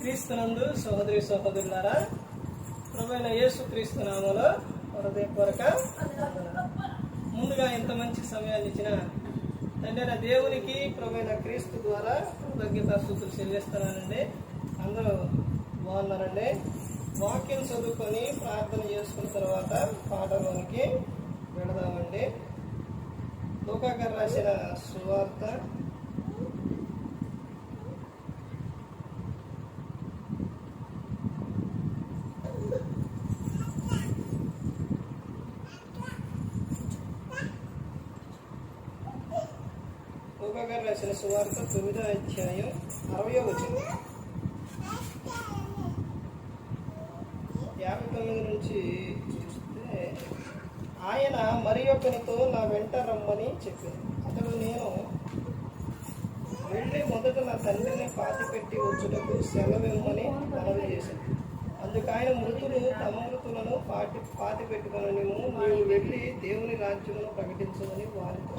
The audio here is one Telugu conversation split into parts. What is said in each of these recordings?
క్రీస్తునందు సహోదరి సహోదరులారా ప్రభుత్వ యేసు క్రీస్తు నామలో హృదయపూర్వక ముందుగా ఇంత మంచి సమయాన్ని ఇచ్చిన తండ్రి దేవునికి ప్రభుత్వ క్రీస్తు ద్వారా కృతజ్ఞత స్థుతులు చెల్లిస్తున్నానండి. అందరూ బాగున్నారండి? వాక్యం చదువుకొని ప్రార్థన చేసుకున్న తర్వాత పాటలోనికి వెళదామండి. లోకాగారు రాసిన సువార్త లోకాగారు రాసిన సువార్త తొమ్మిదో అధ్యాయం అరవయో వచ్చింది యాభై తొమ్మిది నుంచి చూస్తే ఆయన మరి ఒకరితో నా వెంట రమ్మని చెప్పింది అతడు నేను వెళ్ళి మొదట నా తండ్రిని పాతి పెట్టి వచ్చుటకు సెలవిమ్మని మనవి చేశాను. అందుకు ఆయన మృతులు తమ మృతులను పాటి పాతి పెట్టుకుని నీవు వెళ్ళి దేవుని రాజ్యమును ప్రకటించమని వారితో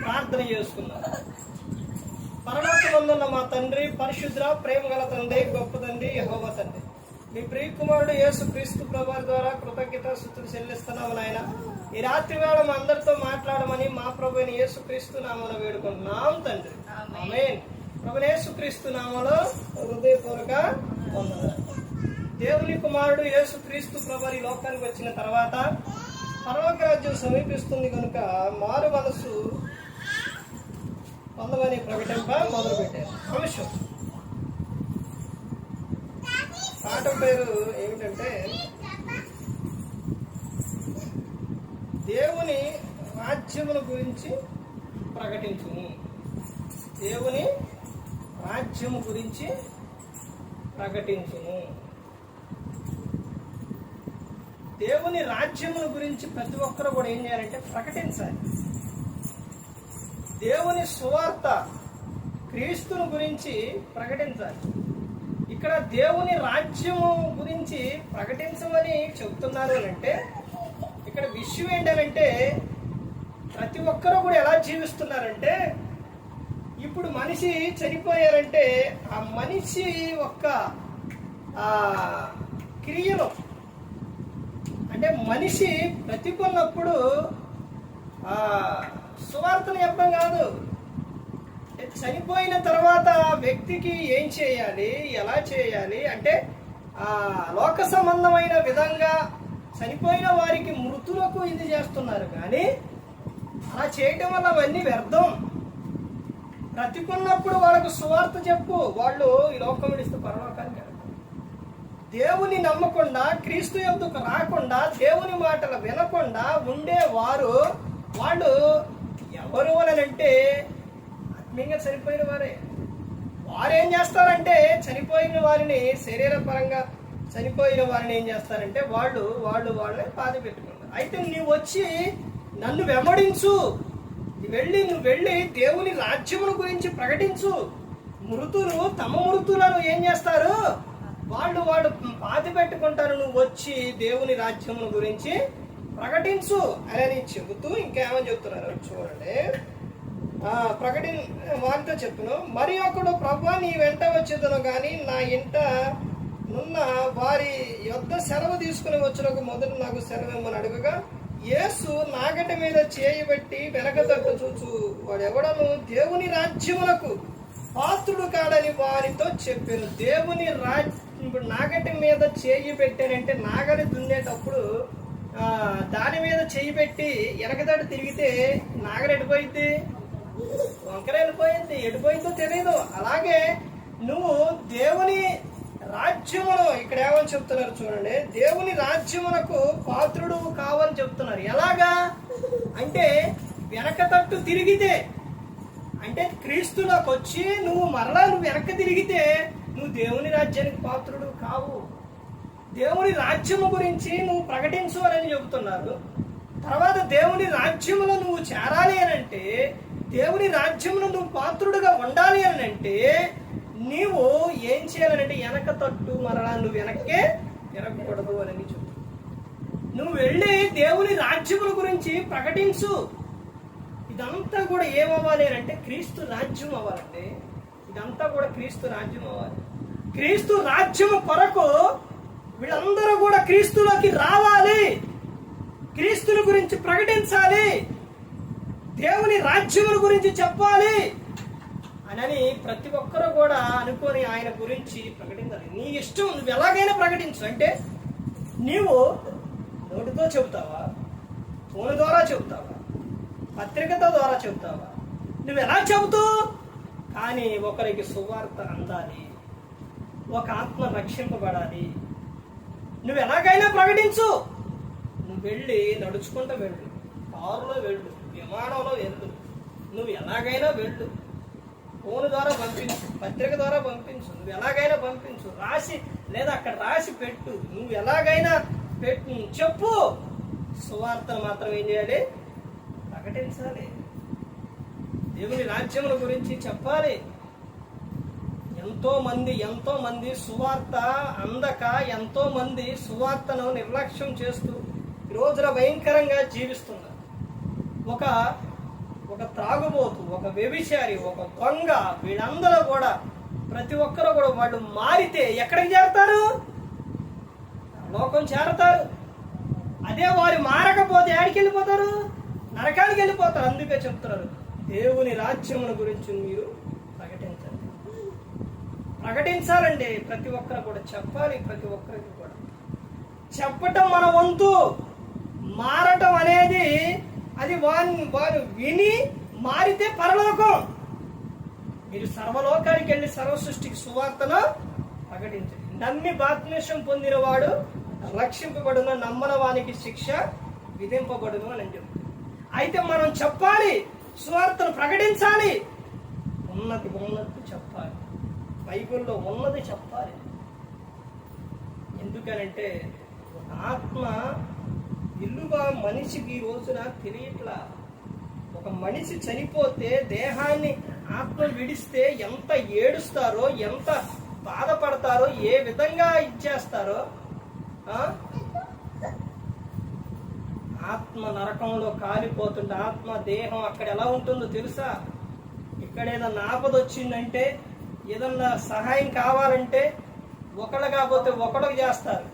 ప్రార్థన చేసుకున్నాను. పరలోకమందున్న మా తండ్రి పరిశుద్ర ప్రేమ గల తండ్రి గొప్ప తండ్రి యహోవ తండ్రి. మీ ప్రియ కుమారుడు యేసు క్రీస్తు ప్రభు ద్వారా కృతజ్ఞత స్థుతులు చెల్లిస్తున్నాము నాయన. ఈ రాత్రి వేళ మా అందరితో మాట్లాడమని మా ప్రభు అయిన యేసు క్రీస్తు నామన వేడుకుంటున్నాం తండ్రి. ప్రభు యేసు క్రీస్తు నామలో హృదయపూర్వక దేవుని కుమారుడు యేసు క్రీస్తు ప్రభు ఈ లోకానికి వచ్చిన తర్వాత పరలోక రాజ్యం సమీపిస్తుంది కనుక మారు మనసు పొందమని ప్రకటింప మొదలు పెట్టారు అంశం పాఠం పేరు ఏమిటంటే దేవుని రాజ్యముల గురించి ప్రకటించుము. దేవుని రాజ్యము గురించి ప్రకటించుము. దేవుని రాజ్యముల గురించి ప్రతి ఒక్కరు కూడా ఏం చేయాలంటే ప్రకటించాలి. దేవుని సువార్త క్రీస్తుని గురించి ప్రకటించాలి. ఇక్కడ దేవుని రాజ్యము గురించి ప్రకటించమని చెబుతున్నారు అని అంటే ఇక్కడ విషయం ఏంటంటే ప్రతి ఒక్కరూ కూడా ఎలా జీవిస్తున్నారంటే ఇప్పుడు మనిషి చనిపోయారంటే ఆ మనిషి ఒక్క ఆ క్రియలు అంటే మనిషి బ్రతికున్నప్పుడు సువార్తను చెప్పడం కాదు. చనిపోయిన తర్వాత ఆ వ్యక్తికి ఏం చేయాలి? ఎలా చేయాలి? అంటే ఆ లోక సంబంధమైన విధంగా చనిపోయిన వారికి మృతులకు ఇది చేస్తున్నారు. కానీ అలా చేయటం వల్ల అవన్నీ వ్యర్థం. బ్రతికున్నప్పుడు వాళ్ళకు సువార్త చెప్పు. వాళ్ళు ఈ లోకం విడిస్తూ పరలోకానికి దేవుని నమ్మకుండా క్రీస్తు యొద్దకు రాకుండా దేవుని మాటలు వినకుండా ఉండే వారు వాళ్ళు ఎవరు ఆత్మీయంగా చనిపోయిన వారే. వారు ఏం చేస్తారంటే చనిపోయిన వారిని శరీరపరంగా చనిపోయిన వారిని ఏం చేస్తారంటే వాళ్ళు వాళ్ళు వాళ్ళని బాధ పెట్టుకుంటారు. అయితే నీవు వచ్చి నన్ను వెంబడించు. వెళ్ళి నువ్వు వెళ్ళి దేవుని రాజ్యముల గురించి ప్రకటించు. మృతులు తమ మృతులను ఏం చేస్తారు? వాళ్ళు వాళ్ళు పాతి పెట్టుకుంటారు. నువ్వు వచ్చి దేవుని రాజ్యముల గురించి ప్రకటించు. అని చెబుతూ ఇంకేమని చెప్తున్నారు చూడండి. ప్రకటి వారితో చెప్పును. మరి ఒకడు ప్రభు నీ వెంట వచ్చేదను కానీ నా ఇంట నున్న వారి యొద్ సెలవు తీసుకుని వచ్చినకు మొదట నాకు సెలవు ఇమ్మని అడుగుగా యేసు నాగటి మీద చేయబట్టి వెనక తట్టు చూచు. వాడు ఎవడను దేవుని రాజ్యములకు పాత్రుడు కాడని వారితో చెప్పాను. దేవుని రాజ్ ఇప్పుడు నాగటి మీద చేయి పెట్టానంటే నాగటి దున్నేటప్పుడు దాని మీద చేయి పెట్టి వెనకదాటి తిరిగితే నాగర ఎడిపోయింది వంకర వెళ్ళిపోయింది ఎడిపోయిందో తెలియదు అలాగే నువ్వు దేవుని రాజ్యమును ఇక్కడ ఏమని చెప్తున్నారు చూడండి. దేవుని రాజ్యమునకు పాత్రుడు కావని చెప్తున్నారు. ఎలాగా? అంటే వెనక తట్టు తిరిగితే అంటే క్రీస్తులోకి వచ్చి నువ్వు మరలా నువ్వు వెనక్కి తిరిగితే నువ్వు దేవుని రాజ్యానికి పాత్రుడు కావు. దేవుని రాజ్యము గురించి నువ్వు ప్రకటించు అని చెబుతున్నారు. తర్వాత దేవుని రాజ్యములో నువ్వు చేరాలి అని అంటే దేవుని రాజ్యంలో నువ్వు పాత్రుడుగా ఉండాలి అని అంటే నీవు ఏం చేయాలంటే వెనక తట్టు మరలా నువ్వు వెనక్కే తిరగకూడదు అని చెప్తున్నాను నువ్వు వెళ్ళి దేవుని రాజ్యముల గురించి ప్రకటించు. ఇదంతా కూడా ఏమవ్వాలి అని అంటే క్రీస్తు రాజ్యం అవ్వాలంటే ఇదంతా కూడా క్రీస్తు రాజ్యం అవ్వాలి. క్రీస్తు రాజ్యము కొరకు వీళ్ళందరూ కూడా క్రీస్తులోకి రావాలి. క్రీస్తుల గురించి ప్రకటించాలి. దేవుని రాజ్యముల గురించి చెప్పాలి. అని ప్రతి ఒక్కరూ కూడా అనుకొని ఆయన గురించి ప్రకటించాలి. నీ ఇష్టం నువ్వు ఎలాగైనా ప్రకటించు. అంటే నీవు నోటితో చెబుతావా? ఫోన్ ద్వారా చెబుతావా? పత్రికతో ద్వారా చెబుతావా? నువ్వు ఎలా చెబుతావు కానీ ఒకరికి సువార్త అందాలి. ఒక ఆత్మ రక్షింపబడాలి. నువ్వు ఎలాగైనా ప్రకటించు. నువ్వు వెళ్ళి నడుచుకుంటూ వెళ్ళు. కారులో వెళ్ళు. విమానంలో వెళ్ళు. నువ్వు ఎలాగైనా వెళ్ళు. ఫోన్ ద్వారా పంపించు. పత్రిక ద్వారా పంపించు. నువ్వు ఎలాగైనా పంపించు. రాసి లేదా అక్కడ రాసి పెట్టు. నువ్వు ఎలాగైనా పెట్టు. చెప్పు. సువార్తను మాత్రం ఏం చేయాలి? ప్రకటించాలి. దేవుని రాజ్యముల గురించి చెప్పాలి. ఎంతో మంది ఎంతో మంది సువార్త అందక ఎంతో మంది సువార్తను నిర్లక్ష్యం చేస్తూ రోజున భయంకరంగా జీవిస్తున్నారు. ఒక ఒక త్రాగుబోతు ఒక వ్యభిచారి ఒక దొంగ వీళ్ళందరూ కూడా ప్రతి ఒక్కరు కూడా వాళ్ళు మారితే ఎక్కడికి చేరతారు? లోకం చేరతారు. అదే వారు మారకపోతే ఎక్కడికి వెళ్ళిపోతారు? నరకానికి వెళ్ళిపోతారు. అందుకే చెప్తున్నారు దేవుని రాజ్యముల గురించి మీరు ప్రకటించాలండి. ప్రతి ఒక్కరు కూడా చెప్పాలి ప్రతి ఒక్కరికి కూడా. చెప్పటం మన వంతు మారటం అనేది అది వాని వారు విని మారితే పరలోకం. మీరు సర్వలోకానికి వెళ్ళి సర్వ సృష్టికి సువార్తను ప్రకటించండి. నమ్మి బాత్మేషం పొందిన వాడు రక్షింపబడును నమ్మన వానికి శిక్ష విధింపబడును అని చెప్తుంది అయితే మనం చెప్పాలి సువార్తను ప్రకటించాలి. ఉన్నది ఉన్నది చెప్పాలి. బైబిల్లో ఉన్నది చెప్పాలి. ఎందుకనంటే ఒక ఆత్మ ఇల్లుగా మనిషికి ఈ రోజున తెలియట్లా. ఒక మనిషి చనిపోతే దేహాన్ని ఆత్మ విడిస్తే ఎంత ఏడుస్తారో ఎంత బాధపడతారో ఏ విధంగా ఇచ్చేస్తారో ఆ? ఆత్మ నరకంలో కాలిపోతుంటే ఆత్మ దేహం అక్కడ ఎలా ఉంటుందో తెలుసా? ఇక్కడ ఏదన్నా ఆపద వచ్చిందంటే ఏదన్నా సహాయం కావాలంటే ఒకళ్ళు కాకపోతే ఒకడు చేస్తారు.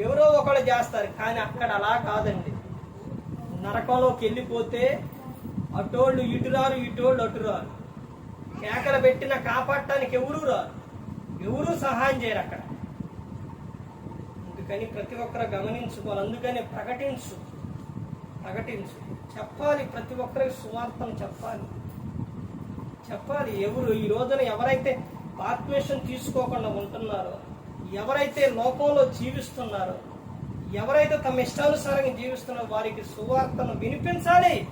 ఎవరో ఒకళ్ళు చేస్తారు కానీ అక్కడ అలా కాదండి. నరకంలోకి వెళ్ళిపోతే అటోళ్ళు ఇటు రారు ఇటోళ్ళు అటు రారు. కేకలు పెట్టిన కాపాడటానికి ఎవరూ రారు. ఎవరూ సహాయం చేయరు అక్కడ. అందుకని ప్రతి ఒక్కరు గమనించుకోవాలి. అందుకని ప్రకటించు. ప్రకటించు. చెప్పాలి ప్రతి ఒక్కరికి సువార్థం చెప్పాలి. చెప్పాలి. ఎవరు ఈ రోజున ఎవరైతే ఆత్మేషం తీసుకోకుండా ఉంటున్నారో ఎవరైతే లోకంలో జీవిస్తున్నారో ఎవరైతే తమ ఇష్టానుసారంగా జీవిస్తున్నారో వారికి సువార్తను వినిపించాలి.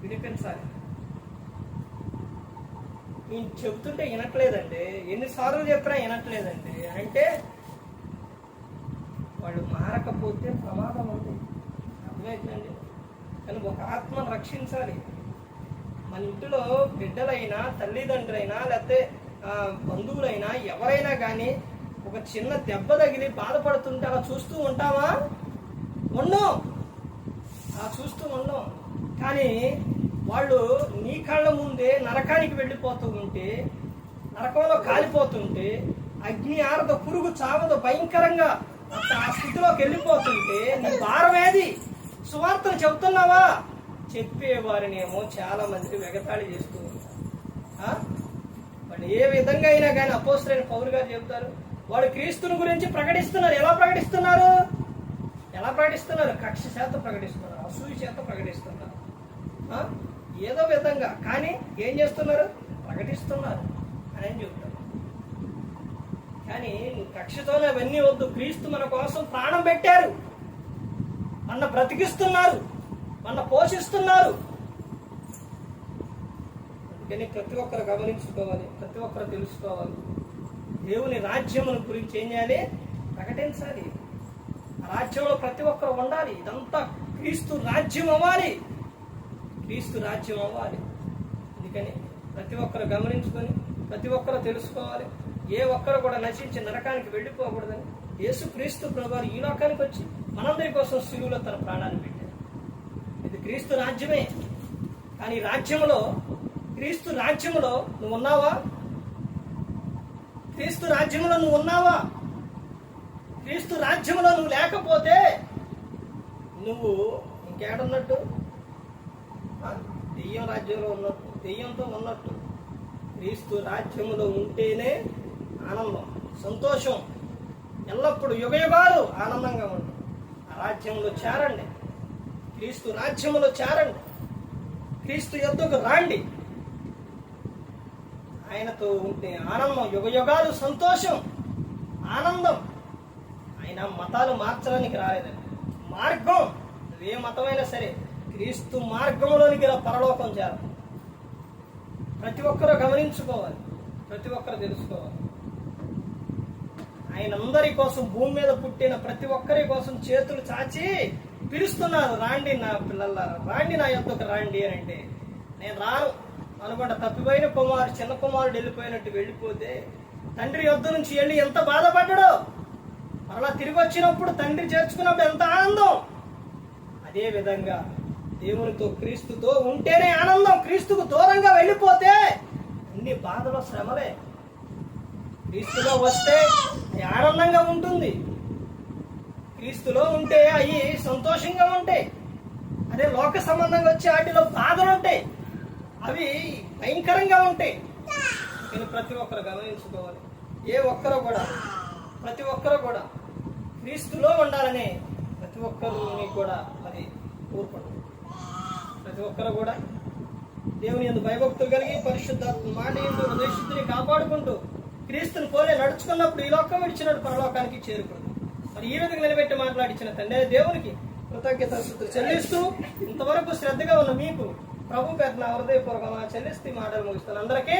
వినిపించాలి. నేను చెబుతుంటే వినట్లేదండి. ఎన్నిసార్లు చెప్పినా వినట్లేదండి. అంటే వాళ్ళు మారకపోతే ప్రమాదం ఉంది. అర్థమవుతుందండి కానీ ఒక ఆత్మను రక్షించాలి. మన ఇంటిలో బిడ్డలైనా తల్లిదండ్రులైనా లేకపోతే బంధువులైనా ఎవరైనా కానీ ఒక చిన్న దెబ్బ తగిలి బాధపడుతుంటే అలా చూస్తూ ఉంటావా? ఉండం అలా చూస్తూ ఉన్నాం. కానీ వాళ్ళు నీ కళ్ళ ముందే నరకానికి వెళ్ళిపోతూ ఉంటే నరకంలో కాలిపోతుంటే అగ్ని ఆరద పురుగు చావదు భయంకరంగా అంత ఆ స్థితిలోకి వెళ్ళిపోతుంటే నీ భారమేది? సువార్తను చెబుతున్నావా? చెప్పేవారినేమో చాలా మంది వెగతాళి చేస్తూ ఉంటారు. వాళ్ళు ఏ విధంగా అయినా కానీ అపోస్తులైన పౌరు గారు చెబుతారు వాడు క్రీస్తుని గురించి ప్రకటిస్తున్నారు. ఎలా ప్రకటిస్తున్నారు? ఎలా ప్రకటిస్తున్నారు? కక్ష చేత ప్రకటిస్తున్నారు అసూయ చేత ప్రకటిస్తున్నారు. ఏదో విధంగా. కానీ ఏం చేస్తున్నారు? ప్రకటిస్తున్నారు అని అని చెప్తారు కానీ నువ్వు కక్షతోనే అవన్నీ వద్దు. క్రీస్తు మన కోసం ప్రాణం పెట్టారు. మన బ్రతికిస్తున్నారు. మన పోషిస్తున్నారు. అందుకని ప్రతి ఒక్కరు గమనించుకోవాలి ప్రతి ఒక్కరు తెలుసుకోవాలి. దేవుని రాజ్యమును గురించి ఏం చేయాలి? ప్రకటించాలి. రాజ్యంలో ప్రతి ఒక్కరు ఉండాలి. ఇదంతా క్రీస్తు రాజ్యం అవ్వాలి. క్రీస్తు రాజ్యం అవ్వాలి. అందుకని ప్రతి ఒక్కరు గమనించుకొని ప్రతి ఒక్కరు తెలుసుకోవాలి. ఏ ఒక్కరు కూడా నశించి నరకానికి వెళ్ళిపోకూడదని. యేసు క్రీస్తు ప్రభువారు ఈ లోకానికి వచ్చి మనందరి కోసం శిలువులో తన ప్రాణాన్ని పెట్టి ఇది క్రీస్తు రాజ్యమే. కానీ రాజ్యంలో క్రీస్తు రాజ్యంలో నువ్వు ఉన్నావా? క్రీస్తు రాజ్యంలో నువ్వు ఉన్నావా? క్రీస్తు రాజ్యంలో నువ్వు లేకపోతే నువ్వు ఇంకేడున్నట్టు? దెయ్యం రాజ్యంలో ఉన్నట్టు దెయ్యంతో ఉన్నట్టు. క్రీస్తు రాజ్యంలో ఉంటేనే ఆనందం సంతోషం. ఎల్లప్పుడూ యుగయుగాలు ఆనందంగా ఉంటుంది ఆ రాజ్యంలో చేరండి. క్రీస్తు రాజ్యంలో చేరండి. క్రీస్తు యొద్దకు రాండి. ఆయనతో ఉంటే ఆనందం యుగ యుగాలు సంతోషం ఆనందం. ఆయన మతాలు మార్చడానికి రాలేదండి మార్గం ఏ మతమైనా సరే క్రీస్తు మార్గంలోనికి ఇలా పరలోకం చేరం ప్రతి ఒక్కరూ గమనించుకోవాలి. ప్రతి ఒక్కరు తెలుసుకోవాలి. ఆయన అందరి కోసం భూమి మీద పుట్టిన ప్రతి ఒక్కరి కోసం చేతులు చాచి పిలుస్తున్నారు రాండి నా పిల్లలారా రాండి నా యొద్దకు రాండి అని అంటే నేను రాను. అనుకుంటా తప్పిపోయిన కుమారుడు చిన్న కుమారుడు వెళ్ళిపోయినట్టు వెళ్ళిపోతే తండ్రి యొద్ద నుంచి వెళ్ళి ఎంత బాధపడ్డాడో? మరలా తిరిగి వచ్చినప్పుడు తండ్రి చేర్చుకున్నప్పుడు ఎంత ఆనందం? అదే విధంగా దేవునితో క్రీస్తుతో ఉంటేనే ఆనందం. క్రీస్తుకు దూరంగా వెళ్ళిపోతే అన్ని బాధలు శ్రమలే. క్రీస్తులో వస్తే ఆనందంగా ఉంటుంది. క్రీస్తులో ఉంటే అవి సంతోషంగా ఉంటాయి అదే లోక సంబంధంగా వచ్చే వాటిలో బాధలు ఉంటాయి అవి భయంకరంగా ఉంటాయి నేను ప్రతి ఒక్కరు గమనించుకోవాలి. ఏ ఒక్కరు కూడా ప్రతి ఒక్కరు కూడా క్రీస్తులో ఉండాలని ప్రతి ఒక్కరిని కూడా అది కోరుకుంటుంది ప్రతి ఒక్కరు కూడా దేవుని ఎందు భయభక్తులు కలిగి పరిశుద్ధాత్మ మాట ఎందు హృదయశుద్ధిని కాపాడుకుంటూ క్రీస్తుని పోలే నడుచుకున్నప్పుడు ఈ లోకం విడిచినట్టు పరలోకానికి చేరుకుంది. మరి ఈ విధంగా నిలబెట్టి మాట్లాడించిన తండ్రి దేవునికి కృతజ్ఞత చెల్లిస్తూ ఇంతవరకు శ్రద్ధగా ఉన్న మీకు ప్రభు పెద్ద హృదయపూర్వకంగా చెల్లిస్తూ మాటలు ముగిస్తాను అందరికీ